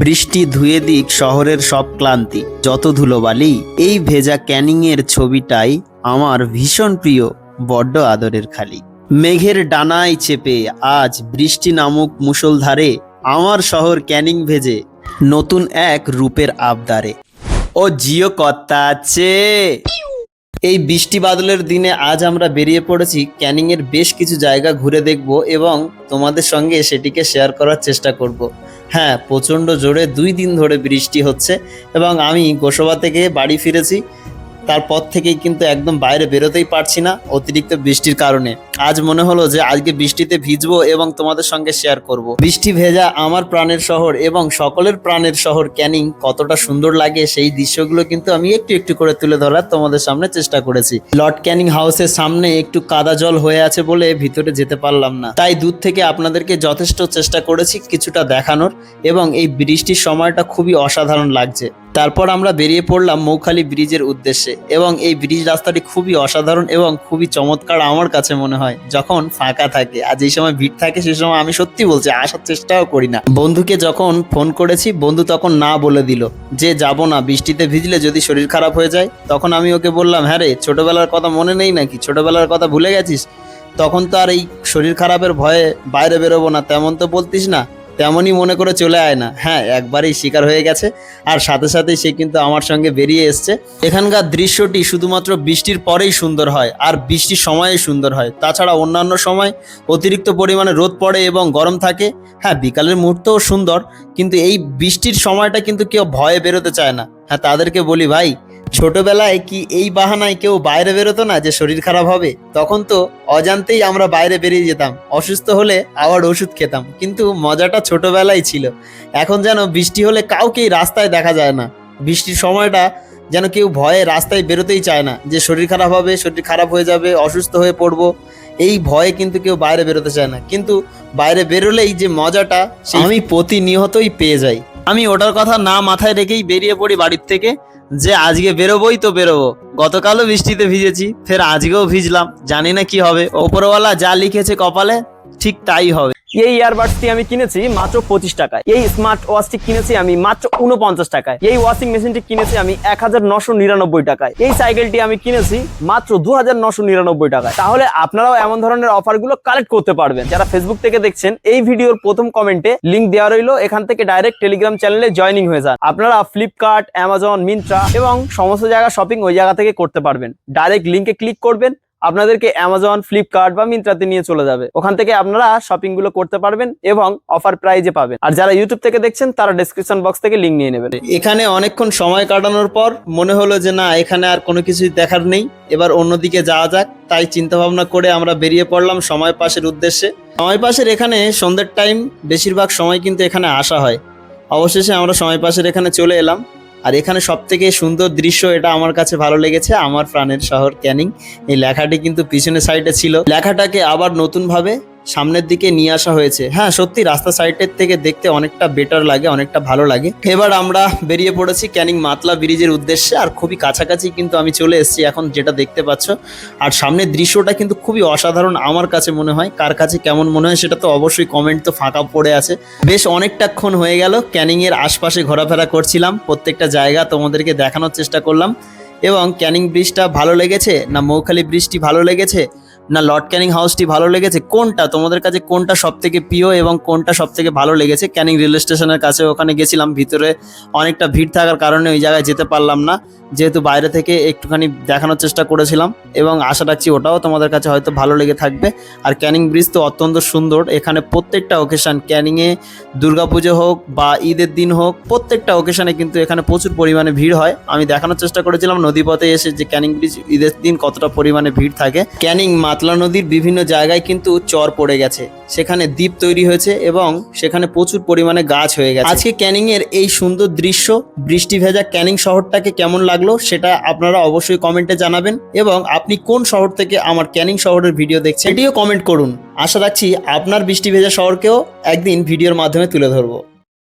বৃষ্টি ধুয়ে দিক শহরের সব ক্লান্তি, যত ধুলোবালি। এই ভেজা ক্যানিং এর ছবিটাই আমার ভীষণ প্রিয়, বড্ড আদরের খালি। মেঘের ডানায় চেপে আজ বৃষ্টি নামুক মুষলধারে আমার শহর ক্যানিং ভেজে, নতুন এক রূপের আবদারে। ও জিও কত্তা আছে। এই বৃষ্টি বাদলের দিনে আজ আমরা বেরিয়ে পড়েছি ক্যানিং এর বেশ কিছু জায়গা ঘুরে দেখব এবং তোমাদের সঙ্গে সেটিকে শেয়ার করার চেষ্টা করব। হ্যাঁ প্রচণ্ড জোরে দুই দিন ধরে বৃষ্টি হচ্ছে এবং আমি গোসবা থেকে বাড়ি ফিরেছি। তারপর থেকেই কিন্তু একদম বাইরে বেরোতেই পারছি না অতিরিক্ত বৃষ্টির কারণে। আজ মনে হলো যে আজকে বৃষ্টিতে ভিজবো এবং তোমাদের সঙ্গে শেয়ার করব। বৃষ্টি ভেজা আমার প্রাণের শহর এবং সকলের প্রাণের শহর ক্যানিং কতটা সুন্দর লাগে সেই দৃশ্যগুলো কিন্তু আমি একটু একটু করে তুলে ধরার তোমাদের সামনে চেষ্টা করেছি। লর্ড ক্যানিং হাউসের সামনে একটু কাদা জল হয়ে আছে বলে ভিতরে যেতে পারলাম না। তাই দূর থেকে আপনাদেরকে যথেষ্ট চেষ্টা করেছি কিছুটা দেখানোর এবং এই বৃষ্টির সময়টা খুবই অসাধারণ লাগছে। তারপর আমরা বেরিয়ে পড়লাম মৌখালি ব্রিজের উদ্দেশ্যে এবং এই ব্রিজ রাস্তাটি খুবই অসাধারণ এবং খুবই চমৎকার আমার কাছে মনে হয়। যখন ফাঁকা থাকে। আর যেই সময় ভিড় থাকে সেই সময় আমি সত্যি বলছি, আসার চেষ্টাও করি না। বন্ধুকে যখন ফোন করেছি, বন্ধু তখন না বলে দিল যে, যাব না, বৃষ্টিতে ভিজলে যদি শরীর খারাপ হয়ে যায়, তখন আমি ওকে বললাম হ্যাঁ রে, ছোটোবেলার কথা মনে নেই নাকি? ছোটোবেলার কথা ভুলে গেছিস? তখন তো আর এই শরীর খারাপের ভয়ে বাইরে বেরোবো না, তেমন তো বলতিস না। তেমনই মনে করে চলে আয় না। হ্যাঁ একবারই শিকার হয়ে গেছে আর সাথে সাথে সে কিন্তু আমার সঙ্গে বেরিয়ে এসছে। এখানকার দৃশ্যটি শুধুমাত্র বৃষ্টির পরেই সুন্দর হয় আর বৃষ্টির সময়ে সুন্দর হয়। তাছাড়া অন্যান্য সময় অতিরিক্ত পরিমাণে রোদ পড়ে এবং গরম থাকে। হ্যাঁ বিকালের মুহূর্তও সুন্দর, কিন্তু এই বৃষ্টির সময়টা কিন্তু কেউ ভয়ে বেরোতে চায় না। হ্যাঁ তাদেরকে বলি, ভাই ছোটবেলায় কি এই বাহানায় কেউ বাইরে বেরোতো না যে শরীর খারাপ হবে? তখন তো অজান্তেই আমরা বাইরে বেরিয়ে যেতাম। অসুস্থ হলে আবার ওষুধ খেতাম। কিন্তু মজাটা ছোটবেলায় ছিল। এখন যেন বৃষ্টি হলে কাউকেই রাস্তায় দেখা যায় না। বৃষ্টির সময়টা যেন কেউ ভয়ে রাস্তায় বেরোতেই চায় না যে শরীর খারাপ হবে, শরীর খারাপ হয়ে যাবে, অসুস্থ হয়ে পড়ব। এই ভয়ে কিন্তু কেউ বাইরে বেরোতে চায় না। কিন্তু বাইরে বেরোলেই যে মজাটা আমি প্রতিনিয়তই পেয়ে যাই। আমি ওটার কথা না মাথায় রেখেই বেরিয়ে পড়ি বাড়ির থেকে। যে আজকে বেরোবই তো বেরোবো। গতকালও বৃষ্টিতে ভিজেছি, ফের আজকেও ভিজলাম। জানি না কি হবে। ওপরওয়ালা যা লিখেছে কপালে, ঠিক তাই হবে। এই ইয়ারবাডসটি আমি কিনেছি মাত্র পঁচিশ টাকায়। এই স্মার্ট ওয়াচটি কিনেছি আমি মাত্র উনপঞ্চাশ টাকায়। এই ওয়াশিং মেশিনটি কিনেছি আমি এক হাজার নশো নিরানব্বই টাকায়। এই সাইকেলটি আমি কিনেছি মাত্র দু হাজার নশো নিরানব্বই টাকায়। তাহলে আপনারাও এমন ধরনের অফারগুলো কালেক্ট করতে পারবেন। যারা ফেসবুক থেকে দেখছেন, এই ভিডিওর প্রথম কমেন্টে লিঙ্ক দেওয়া রইল। এখান থেকে ডাইরেক্ট টেলিগ্রাম চ্যানেলে জয়নিং হয়ে যান। আপনারা ফ্লিপকার্ট অ্যামাজন মিন্ত্রা এবং সমস্ত জায়গা শপিং ওই জায়গা থেকে করতে পারবেন। ডাইরেক্ট লিঙ্কে ক্লিক করবেন। আপনাদেরকে অ্যামাজন ফ্লিপকার্ট বা মিন্ত্রাতে নিয়ে চলে যাবে। ওখান থেকে আপনারা শপিংগুলো করতে পারবেন এবং অফার প্রাইজে পাবেন। আর যারা ইউটিউব থেকে দেখছেন, তারা ডেসক্রিপশন বক্স থেকে লিঙ্ক নিয়ে নেবেন। এখানে অনেকক্ষণ সময় কাটানোর পর মনে হলো যে, না, এখানে আর কোনো কিছুই দেখার নেই। এবার অন্যদিকে যাওয়া যাক। তাই চিন্তা ভাবনা করে আমরা বেরিয়ে পড়লাম সময় পাশের উদ্দেশ্যে। সময় পাশের এখানে সন্ধ্যের টাইম বেশিরভাগ সময় কিন্তু এখানে আসা হয়। অবশেষে আমরা সময় পাশের এখানে চলে এলাম। আর এখানে সব থেকে সুন্দর দৃশ্য এটা আমার কাছে ভালো লেগেছে, আমার প্রাণের শহর ক্যানিং। এই লেখাটি কিন্তু পিছনের সাইডে ছিল। লেখাটাকে আবার নতুনভাবে সামনের দিকে নিয়ে আসা হয়েছে। হ্যাঁ সত্যি রাস্তা সাইডের থেকে দেখতে অনেকটা বেটার লাগে, অনেকটা ভালো লাগে। এবার আমরা বেরিয়ে পড়েছি ক্যানিং মাতলা ব্রিজের উদ্দেশ্যে আর খুবই কাছাকাছি কিন্তু আমি চলে এসেছি এখন যেটা দেখতে পাচ্ছ। আর সামনের দৃশ্যটা কিন্তু খুবই অসাধারণ আমার কাছে মনে হয়। কার কাছে কেমন মনে হয় সেটা তো অবশ্যই কমেন্ট তো ফাঁকা পড়ে আছে। বেশ অনেকটাক্ষণ হয়ে গেল, ক্যানিং এর আশপাশে ঘোরাফেরা করছিলাম। প্রত্যেকটা জায়গা তোমাদেরকে দেখানোর চেষ্টা করলাম। এবং ক্যানিং ব্রিজটা ভালো লেগেছে না মৌখালি ব্রিজটি ভালো লেগেছে? না লর্ড ক্যানিং হাউসটি ভালো লেগেছে? কোনটা? তোমাদের কাছে কোনটা সব থেকে প্রিয় এবং কোনটা সব থেকে ভালো লেগেছে? ক্যানিং রেল স্টেশনের কাছে ওখানে গেছিলাম, ভিতরে অনেকটা ভিড় থাকার কারণে ওই জায়গায় যেতে পারলাম না। যেহেতু বাইরে থেকে একটুখানি দেখানোর চেষ্টা করেছিলাম এবং আশা রাখছি ওটাও তোমাদের কাছে হয়তো ভালো লেগে থাকবে। আর ক্যানিং ব্রিজ তো অত্যন্ত সুন্দর। এখানে প্রত্যেকটা ওকেশন ক্যানিংয়ে দুর্গাপুজো হোক বা ঈদের দিন হোক, প্রত্যেকটা ওকেশনে কিন্তু এখানে প্রচুর পরিমাণে ভিড় হয়। আমি দেখানোর চেষ্টা করেছিলাম নদীপথে এসে যে ক্যানিং ব্রিজ ঈদের দিন কতটা পরিমাণে ভিড় থাকে। ক্যানিং মাতলা নদীর বিভিন্ন জায়গায় কিন্তু চর পড়ে গেছে। সেখানে দ্বীপ তৈরি হয়েছে এবং সেখানে প্রচুর পরিমাণে গাছ হয়ে গেছে। আজকে ক্যানিং এর এই সুন্দর দৃশ্য, বৃষ্টি ভেজা ক্যানিং শহরটাকে কেমন লাগল সেটা আপনারা অবশ্যই কমেন্টে জানাবেন এবং আপনি কোন শহর থেকে আমার ক্যানিং শহরের ভিডিও দেখছেন এটিও কমেন্ট করুন। আশা রাখছি আপনার বৃষ্টি ভেজা শহরকেও একদিন ভিডিওর মাধ্যমে তুলে ধরবো।